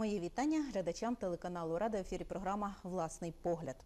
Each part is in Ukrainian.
Мої вітання глядачам телеканалу Рада в ефірі програма Власний погляд.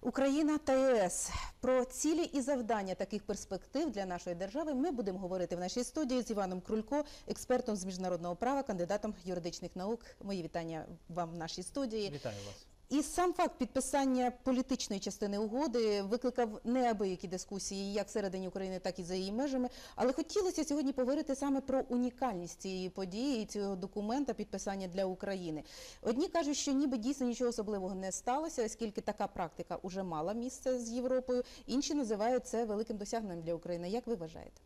Україна та ЄС про цілі і завдання таких перспектив для нашої держави ми будемо говорити в нашій студії з Іваном Крулько, експертом з міжнародного права, кандидатом юридичних наук. Мої вітання вам в нашій студії. Вітаю вас. І сам факт підписання політичної частини угоди викликав неабиякі дискусії як всередині України, так і за її межами. Але хотілося сьогодні поговорити саме про унікальність цієї події, цього документа підписання для України. Одні кажуть, що ніби дійсно нічого особливого не сталося, оскільки така практика вже мала місце з Європою. Інші називають це великим досягненням для України. Як ви вважаєте?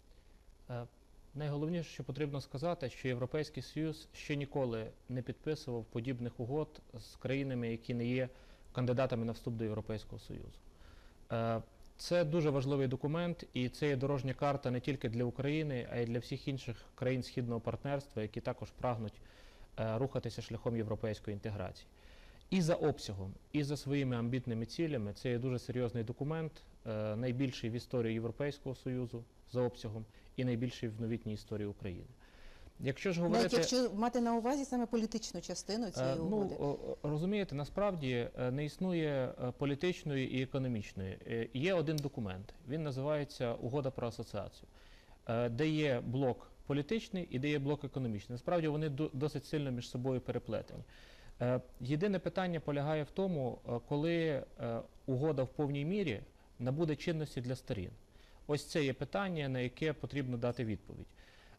Найголовніше, що потрібно сказати, що Європейський Союз ще ніколи не підписував подібних угод з країнами, які не є кандидатами на вступ до Європейського Союзу. Е, Це дуже важливий документ, і це є дорожня карта не тільки для України, а й для всіх інших країн східного партнерства, які також прагнуть е, рухатися шляхом європейської інтеграції. І за обсягом, і за своїми амбітними цілями це є дуже серйозний документ, найбільший в історії Європейського Союзу за обсягом і найбільший в новітній історії України. Якщо ж Навіть говорити, якщо мати на увазі саме політичну частину цієї Е, ну, угоди. о, розумієте, насправді е, не існує е, політичної і економічної. Е, Є один документ, він називається Угода про асоціацію, е, де є блок політичний і де є блок економічний. Насправді вони досить сильно між собою переплетені. Е, Єдине питання полягає в тому, е, коли е, угода в повній мірі набуде чинності для сторін. Ось це є питання, на яке потрібно дати відповідь.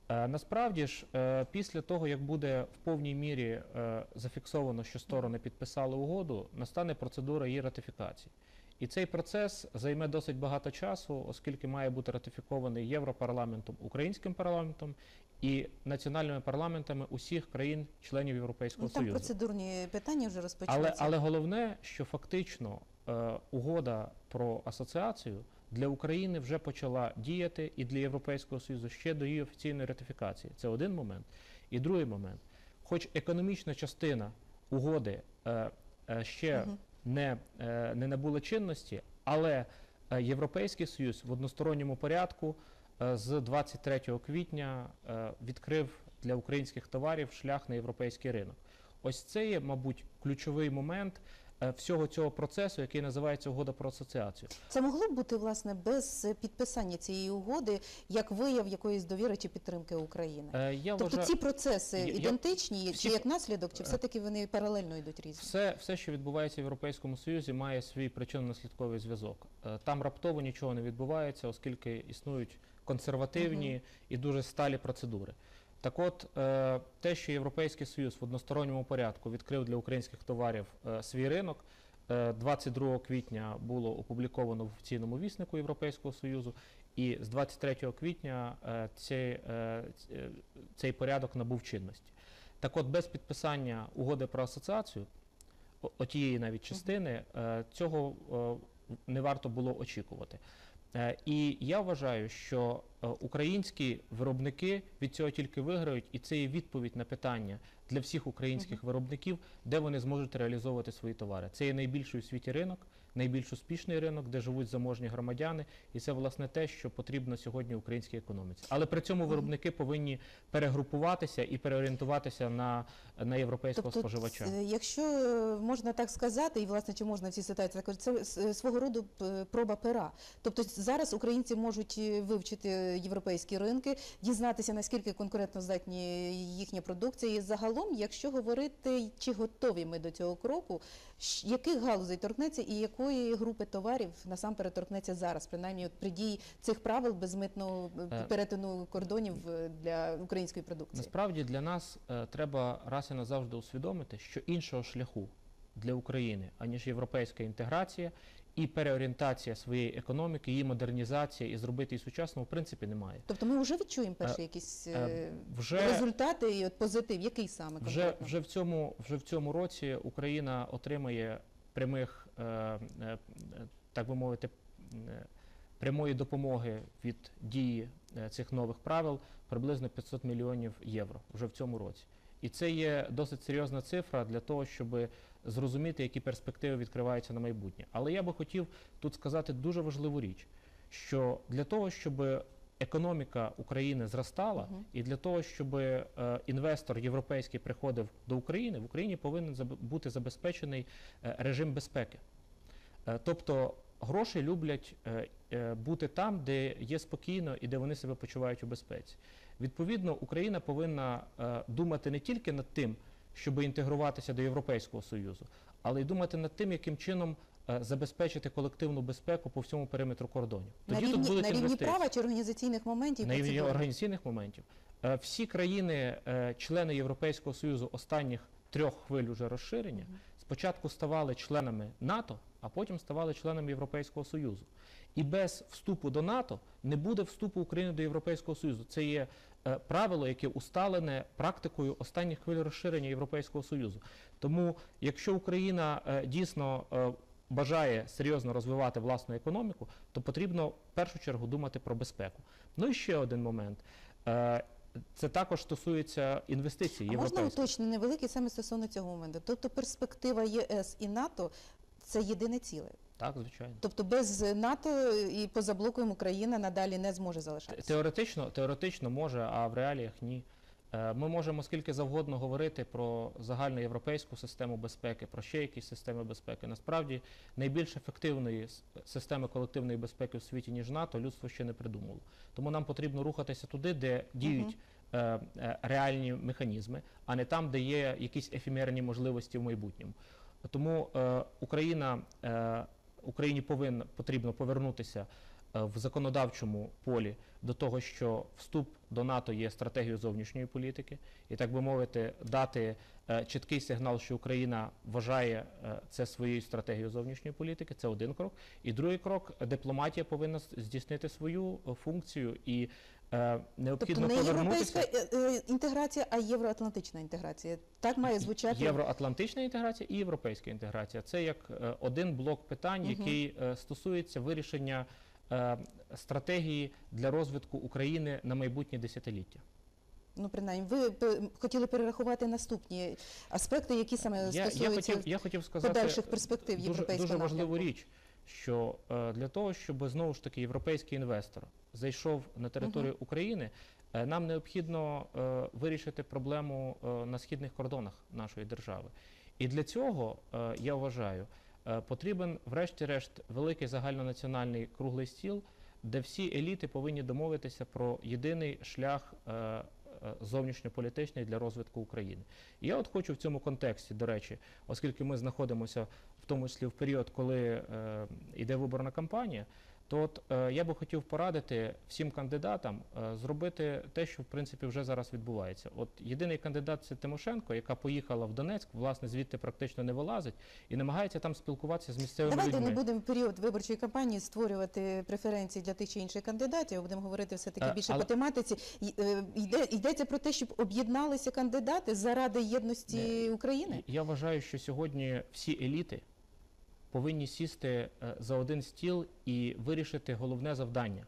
Е, Насправді ж, е, після того, як буде в повній мірі е, зафіксовано, що сторони підписали угоду, настане процедура її ратифікації. І цей процес займе досить багато часу, оскільки має бути ратифікований Європарламентом, Українським парламентом і національними парламентами усіх країн-членів Європейського Ну, там Союзу. процедурні питання вже розпочалися. Але, але головне, що фактично угода про асоціацію для України вже почала діяти і для Європейського Союзу ще до її офіційної ратифікації. Це один момент. І другий момент, хоч економічна частина угоди е, е, ще не, е, не набула чинності, але е, Європейський Союз в односторонньому порядку е, з 23 квітня е, відкрив для українських товарів шлях на європейський ринок. Ось це є, мабуть, ключовий момент е, всього цього процесу, який називається угода про асоціацію. Це могло б бути власне без підписання цієї угоди як вияв якоїсь довіри чи підтримки України. Е, Я тобто вважаю, ці процеси я- я- ідентичні, всі- чи як наслідок, чи Е. все-таки вони паралельно йдуть різні? все, все, що відбувається в Європейському Союзі, має свій причинно-наслідковий зв'язок. Е, Там раптово нічого не відбувається, оскільки існують консервативні Мгм. і дуже сталі процедури. Так от, е, те, що Європейський Союз в односторонньому порядку відкрив для українських товарів е, свій ринок, е, 22 квітня було опубліковано в офіційному віснику Європейського Союзу, і з 23 квітня е, цей, е, е, цей порядок набув чинності. Так от, без підписання угоди про асоціацію, отієї навіть частини, е, цього е, не варто було очікувати. Е, І я вважаю, що е, українські виробники від цього тільки виграють, і це є відповідь на питання для всіх українських виробників, де вони зможуть реалізовувати свої товари. Це є найбільший у світі ринок, найбільш успішний ринок, де живуть заможні громадяни, і це власне те, що потрібно сьогодні українській економіці. Але при цьому виробники повинні перегрупуватися і переорієнтуватися на, на європейського Тобто, споживача. якщо е, можна так сказати, і власне чи можна в цій ситуації так це свого роду проба пера. Тобто зараз українці можуть е, вивчити європейські ринки, дізнатися наскільки конкурентно здатні їхня продукція. І загалом, якщо говорити, чи готові ми до цього кроку, яких галузей торкнеться і якої групи товарів насамперед торкнеться зараз, принаймні от при дії цих правил безмитного е, Е. перетину кордонів е, для української продукції. Насправді для нас треба раз і назавжди усвідомити, що іншого шляху для України, аніж європейська інтеграція і переорієнтація своєї економіки, її модернізація і зробити її сучасною, в принципі, немає. Тобто ми вже відчуємо перші якісь е, вже- результати і от позитив. Який саме Вже, вже, в цьому, вже в цьому році Україна отримає прямих, е, е, так би мовити, е, прямої допомоги від дії цих нових правил приблизно 500 мільйонів євро вже в цьому році. І це є досить серйозна цифра для того, щоб зрозуміти, які перспективи відкриваються на майбутнє. Але я би хотів тут сказати дуже важливу річ, що для того, щоб економіка України зростала, Мгм. і для того, щоб е, інвестор європейський приходив до України, в Україні повинен бути забезпечений е, режим безпеки. Е, Тобто гроші люблять е, е, бути там, де є спокійно і де вони себе почувають у безпеці. Відповідно, Україна повинна е, думати не тільки над тим, щоб інтегруватися до Європейського Союзу, але й думати над тим, яким чином забезпечити колективну безпеку по всьому периметру кордонів. На Тоді тут рівні, будуть на рівні інвестиції права чи організаційних моментів на рівні організаційних моментів. Е, Всі країни, е, члени Європейського Союзу останніх трьох хвиль уже розширення, спочатку ставали членами НАТО, а потім ставали членами Європейського Союзу. І без вступу до НАТО не буде вступу України до Європейського Союзу. Це є е, правило, яке усталене практикою останніх хвиль розширення Європейського Союзу. Тому, якщо Україна е, дійсно е, бажає серйозно розвивати власну економіку, то потрібно в першу чергу думати про безпеку. Ну і ще один момент. Е, Це також стосується інвестицій А можна уточнити невеликий саме стосовно цього моменту? Тобто перспектива ЄС і НАТО це єдине ціле. Так, звичайно. Тобто без НАТО і поза блоком Україна надалі не зможе залишатися. Теоретично, теоретично може, а в реаліях ні. Е, Ми можемо скільки завгодно говорити про загальноєвропейську систему безпеки, про ще якісь системи безпеки. Насправді найбільш ефективної системи колективної безпеки у світі, ніж НАТО, людство ще не придумало. Тому нам потрібно рухатися туди, де діють е, е, реальні механізми, а не там, де є якісь ефемерні можливості в майбутньому. Тому е, Україна, е, Україні повинна потрібно повернутися в законодавчому полі до того, що вступ до НАТО є стратегією зовнішньої політики, і так би мовити, дати е, чіткий сигнал, що Україна вважає е, це своєю стратегією зовнішньої політики. Це один крок. І другий крок дипломатія повинна здійснити свою е, функцію і е, Тобто необхідно не повернутися. європейська е, е, інтеграція, а євроатлантична інтеграція. Так має звучати. Євроатлантична інтеграція і європейська інтеграція. Це як е, один блок питань, який е, стосується вирішення е, стратегії для розвитку України на майбутнє десятиліття. Ну, принаймні, ви хотіли перерахувати наступні аспекти, які саме Я, я, стосуються хотів, я хотів сказати подальших перспектив дуже, європейського дуже важливу напрямку. річ, що е, для того, щоб знову ж таки європейський інвестор зайшов на територію України, е, нам необхідно е, вирішити проблему е, на східних кордонах нашої держави. І для цього, е, я вважаю, е, потрібен, врешті-решт, великий загальнонаціональний круглий стіл, де всі еліти повинні домовитися про єдиний шлях е, е, зовнішньополітичний для розвитку України. І я от хочу в цьому контексті, до речі, оскільки ми знаходимося в тому числі в період, коли е, йде виборна кампанія, то от е, я би хотів порадити всім кандидатам е, зробити те, що в принципі вже зараз відбувається. От єдиний кандидат це Тимошенко, яка поїхала в Донецьк, власне, звідти практично не вилазить і намагається там спілкуватися з місцевими Давайте людьми. не будемо в період виборчої кампанії створювати преференції для тих чи інших кандидатів. Будемо говорити все таки Е, більше але- по тематиці. Йде йдеться про те, щоб об'єдналися кандидати заради єдності України. Я вважаю, що сьогодні всі еліти повинні сісти е, за один стіл і вирішити головне завдання.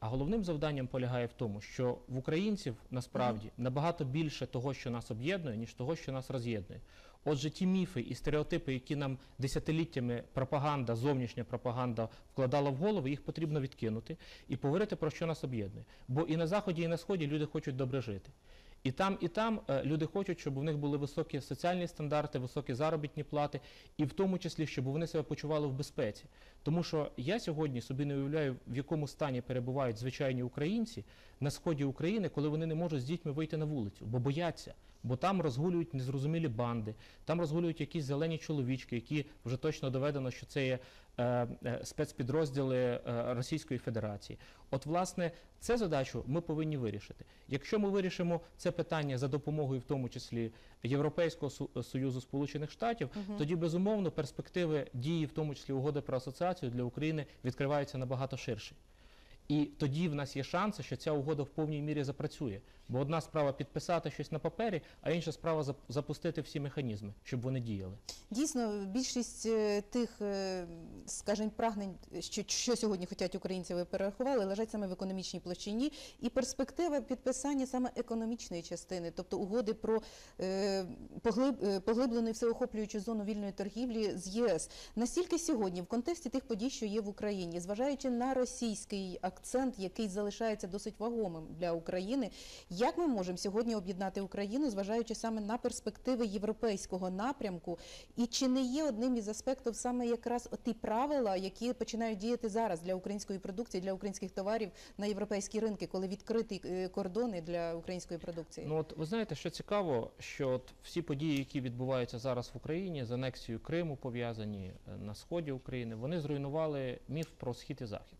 А головним завданням полягає в тому, що в українців насправді набагато більше того, що нас об'єднує, ніж того, що нас роз'єднує. Отже, ті міфи і стереотипи, які нам десятиліттями пропаганда, зовнішня пропаганда вкладала в голову, їх потрібно відкинути і поговорити про що нас об'єднує. Бо і на заході, і на сході люди хочуть добре жити. І там, і там е, люди хочуть, щоб у них були високі соціальні стандарти, високі заробітні плати, і в тому числі, щоб вони себе почували в безпеці. Тому що я сьогодні собі не уявляю, в якому стані перебувають звичайні українці на сході України, коли вони не можуть з дітьми вийти на вулицю, бо бояться. Бо там розгулюють незрозумілі банди, там розгулюють якісь зелені чоловічки, які вже точно доведено, що це є е, е, спецпідрозділи е, Російської Федерації. От, власне, цю задачу ми повинні вирішити. Якщо ми вирішимо це питання за допомогою, в тому числі Європейського Союзу Сполучених Штатів, Мгм. тоді безумовно перспективи дії, в тому числі угоди про асоціацію для України, відкриваються набагато ширше. І тоді в нас є шанси, що ця угода в повній мірі запрацює. Бо одна справа підписати щось на папері, а інша справа запустити всі механізми, щоб вони діяли. Дійсно, більшість е, тих, е, скажімо, прагнень, що, що сьогодні хочуть українці, ви перерахували, лежать саме в економічній площині, і перспектива підписання саме економічної частини, тобто угоди про е, поглиб, поглиблену і всеохоплюючу зону вільної торгівлі з ЄС. Настільки сьогодні, в контексті тих подій, що є в Україні, зважаючи на російський акцент, який залишається досить вагомим для України. Як ми можемо сьогодні об'єднати Україну, зважаючи саме на перспективи європейського напрямку? І чи не є одним із аспектів саме якраз ті правила, які починають діяти зараз для української продукції, для українських товарів на європейські ринки, коли відкриті е, кордони для української продукції? Ну от ви знаєте, що цікаво, що от всі події, які відбуваються зараз в Україні, з анексією Криму пов'язані е, на сході України, вони зруйнували міф про схід і захід.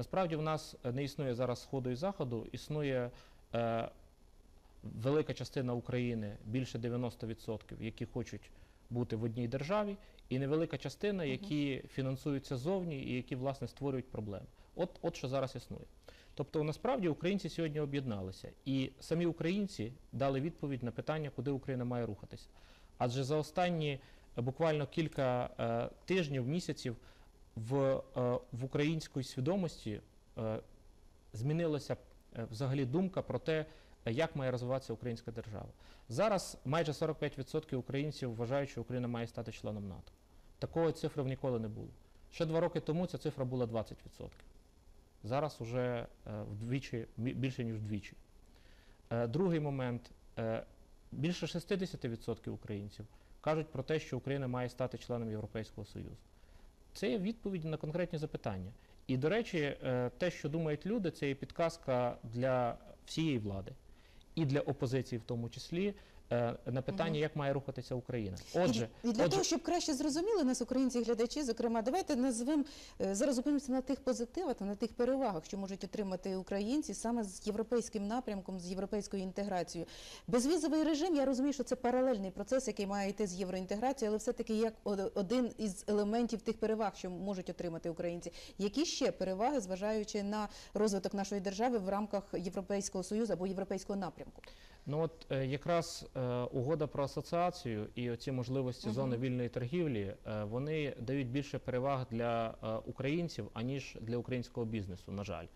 Насправді в нас не існує зараз сходу і заходу, існує е, велика частина України, більше 90%, які хочуть бути в одній державі, і невелика частина, які фінансуються зовні і які власне створюють проблеми. От, от що зараз існує. Тобто насправді українці сьогодні об'єдналися, і самі українці дали відповідь на питання, куди Україна має рухатися. Адже за останні буквально кілька е, тижнів, місяців в, е, в українській свідомості е, змінилася е, взагалі думка про те, як має розвиватися українська держава. Зараз майже 45% українців вважають, що Україна має стати членом НАТО. Такої цифри ніколи не було. Ще два роки тому ця цифра була 20%. Зараз уже е, вдвічі, більше, ніж вдвічі. Другий момент. Більше 60% українців кажуть про те, що Україна має стати членом Європейського Союзу. Це є відповіді на конкретні запитання. І, до речі, е, те, що думають люди, це є підказка для всієї влади і для опозиції, в тому числі, на питання, як має рухатися Україна. Отже, і, і для отже, того, щоб краще зрозуміли нас, українці глядачі, зокрема, давайте назвемо е, зараз зупинимося на тих позитивах та на тих перевагах, що можуть отримати українці саме з європейським напрямком, з європейською інтеграцією. Безвізовий режим, я розумію, що це паралельний процес, який має йти з євроінтеграцією, але все-таки як один із елементів тих переваг, що можуть отримати українці. Які ще переваги, зважаючи на розвиток нашої держави в рамках Європейського союзу або європейського напрямку? Ну от е, якраз е, угода про асоціацію і оці можливості Мгм. зони вільної торгівлі, е, вони дають більше переваг для е, українців, аніж для українського бізнесу, на жаль.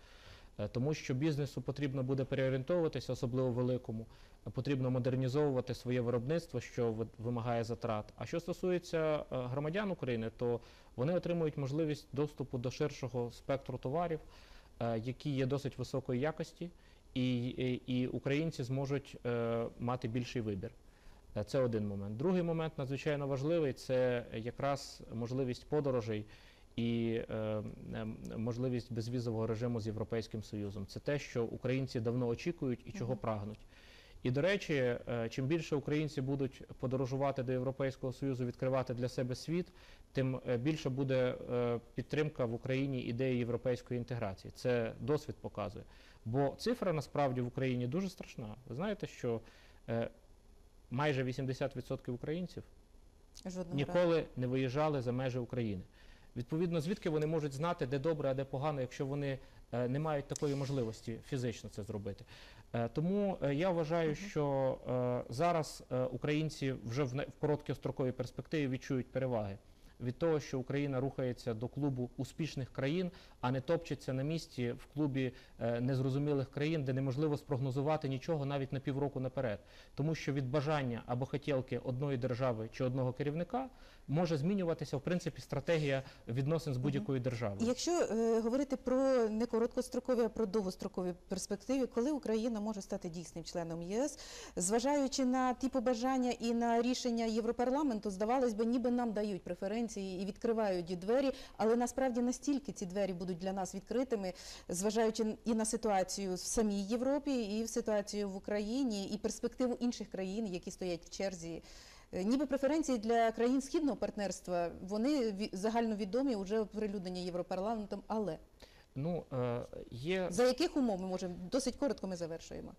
Е, Тому що бізнесу потрібно буде переорієнтовуватися, особливо великому, е, потрібно модернізовувати своє виробництво, що ви- вимагає затрат. А що стосується е, громадян України, то вони отримують можливість доступу до ширшого спектру товарів, е, які є досить високої якості і, і, українці зможуть е, мати більший вибір. Е, Це один момент. Другий момент надзвичайно важливий це якраз можливість подорожей і е, можливість безвізового режиму з Європейським Союзом. Це те, що українці давно очікують і чого прагнуть. І до речі, е, чим більше українці будуть подорожувати до Європейського Союзу, відкривати для себе світ, тим е, більше буде е, підтримка в Україні ідеї європейської інтеграції. Це досвід показує. Бо цифра насправді в Україні дуже страшна. Ви знаєте, що майже 80% українців Жодного разу. ніколи не виїжджали за межі України. Відповідно, звідки вони можуть знати, де добре, а де погано, якщо вони не мають такої можливості фізично це зробити. Е, тому е, я вважаю, що е, зараз українці вже в, короткостроковій перспективі відчують переваги від того, що Україна рухається до клубу успішних країн, а не топчеться на місці в клубі незрозумілих країн, де неможливо спрогнозувати нічого навіть на півроку наперед. Тому що від бажання або хотілки одної держави чи одного керівника може змінюватися в принципі стратегія відносин з будь-якою державою. Якщо е, говорити про не короткострокові, а про довгострокові перспективи, коли Україна може стати дійсним членом ЄС, зважаючи на ті побажання і на рішення Європарламенту, здавалось би, ніби нам дають преференції і відкривають двері, але насправді настільки ці двері будуть для нас відкритими, зважаючи і на ситуацію в самій Європі, і в ситуацію в Україні, і перспективу інших країн, які стоять в черзі. Е, Ніби преференції для країн східного партнерства вони ві- загальновідомі, вже оприлюднені Європарламентом. Але Ну е, є за яких умов ми можемо досить коротко ми завершуємо.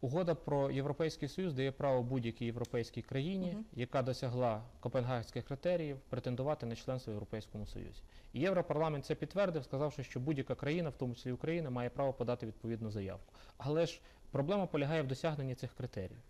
Угода про Європейський Союз дає право будь-якій європейській країні, Мгм. яка досягла копенгагенських критеріїв, претендувати на членство в Європейському Союзі. І Європарламент це підтвердив, сказавши, що будь-яка країна, в тому числі Україна, має право подати відповідну заявку. Але ж проблема полягає в досягненні цих критеріїв.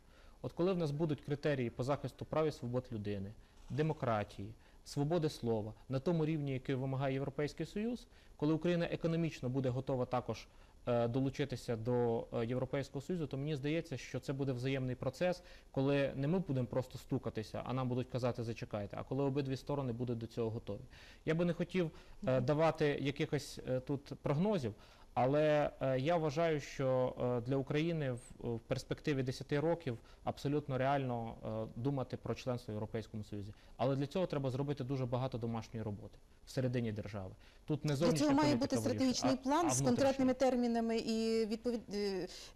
От коли в нас будуть критерії по захисту прав і свобод людини, демократії, свободи слова на тому рівні, який вимагає Європейський Союз, коли Україна економічно буде готова також е, долучитися до е, Європейського Союзу, то мені здається, що це буде взаємний процес, коли не ми будемо просто стукатися, а нам будуть казати зачекайте, а коли обидві сторони будуть до цього готові. Я би не хотів е, давати якихось тут прогнозів, Але е, я вважаю, що е, для України в, в перспективі 10 років абсолютно реально е, думати про членство в Європейському Союзі. Але для цього треба зробити дуже багато домашньої роботи всередині держави. Тут не Для цього має бути стратегічний а- план а з конкретними термінами і відповід,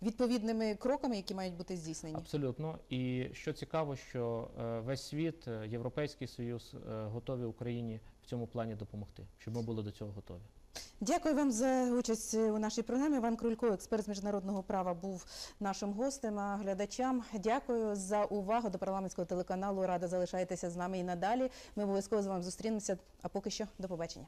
відповідними кроками, які мають бути здійснені. Абсолютно. І що цікаво, що е, весь світ, Європейський Союз е, готові Україні в цьому плані допомогти, щоб ми були до цього готові. Дякую вам за участь у нашій програмі. Іван Крулько, експерт з міжнародного права, був нашим гостем. А глядачам дякую за увагу до парламентського телеканалу. Рада залишайтеся з нами і надалі. Ми обов'язково з вами зустрінемося. А поки що до побачення.